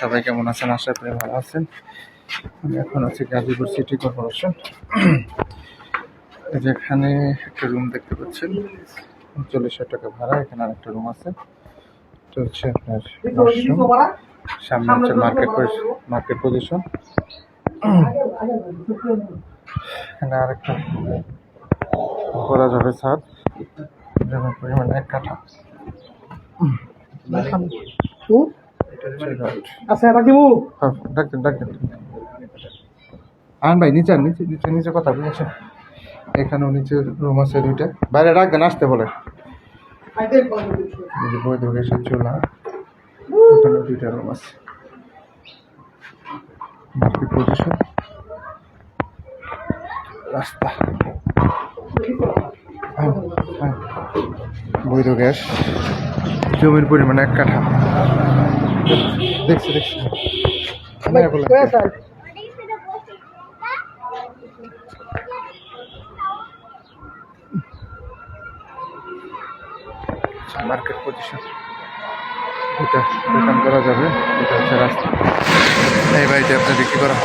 সবাই কেমন আছেন? আশা করি ভালো আছেন। আমি এখন আছি গাজীপুর সিটি কর্পোরেশন। এই যে এখানে একটা রুম দেখতে পাচ্ছেন। উনচল্লিশশো টাকা ভাড়া, এখানে আরেকটা রুম আছে। হচ্ছে আপনার সামনে হচ্ছে মার্কেট মার্কেট পজিশন এখানে আরেকটা করা যাবে ছাদ। জমির পরিমাণ এক কাঠা। আচ্ছা দিব? হ্যাঁ, ডাকতেন ডাকতেন আন ভাই নিচে নিচে নিচে নিচে কথা বুঝেছেন এখানেও নিচে রুম আছে দুইটা। বাইরে ডাকবেন আসতে বলে। যে বৈধ গ্যাসের চুলা এখানে দুইটা রুম আছে। মার্কেট পজিশন রাস্তা। বৈধ গ্যাস জমির পরিমাণ এক কাঠা। দেখছি দেখছি। মার্কেট পজিশন এটা দোকান করা যাবে এটা হচ্ছে রাস্তা। এই বাড়িতে আপনার বিক্রি করা